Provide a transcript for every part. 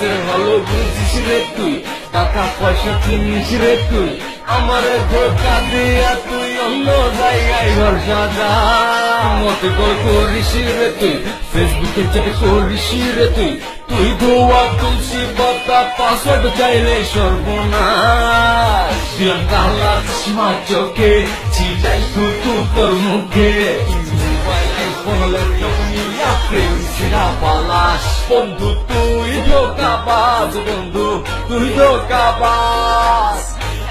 কাজের ভালো বুঝিস রে তুই, টাকা পয়সা চিনিস রে তুই, আমার ধোকা দিয়া তুই অন্য জায়গায় ঘর সাজা। মতে কল করিস রে তুই, ফেসবুকে চেটে করিস রে তুই তুই ধোয়া তুলসী পাতা পাসওয়ার্ড চাইলে সর্বনাশ। শ্রীলঙ্কা সীমা চোখে, ছিটাই তুতু তোর মুখে। বন্ধু তুই ধোকাবাজ বন্ধু তুই ধোকাবাজ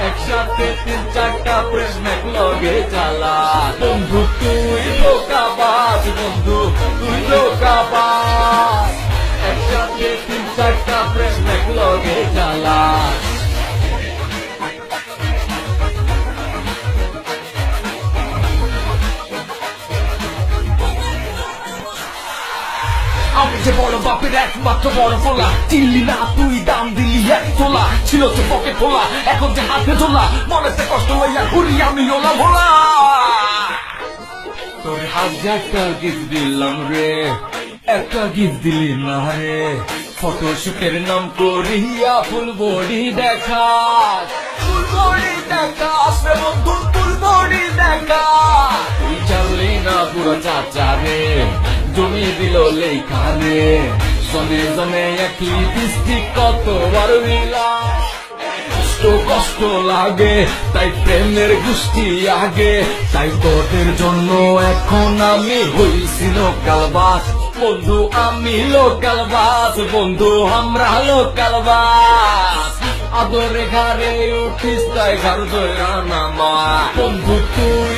একসাথে তিন চারটা প্রেম এক লগে চালা বন্ধু তুই আমি যে বড় বাপের একমাত্র বড় ফোলা চিনলি না, তুই দাম দিলি এক তোলা। ছিল তো পকে ফোলা এখন যে হাতে তোলা মনেতে কষ্ট লইয়া ঘুরি আমি ওলা ভোলা। তোর হাজারটা গিফট দিলাম রে, একটা গিফট দিলি না রে। ফটোশুটের নাম করিয়া ফুল বডি দেখা ফুল বডি দেখা আসবে বন্ধু, ফুল বডি দেখা জমি দিল লেখা রে জনে জনে এক লিপস্টিক কতবার মিলা। কষ্ট কষ্ট লাগে, তাই প্রেমের গোষ্ঠী আগে। তাই তোদের জন্য এখন আমি হইছি লোকাল বাস বন্ধু, আমি লোকাল বাস। বন্ধু, আমরা লোকাল বাস। আদরে ঘরে উঠিস, তাই ঘর দয়া নামা বন্ধু, তুই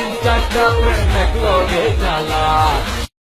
তিন চারটা প্রেম এক লগে চালা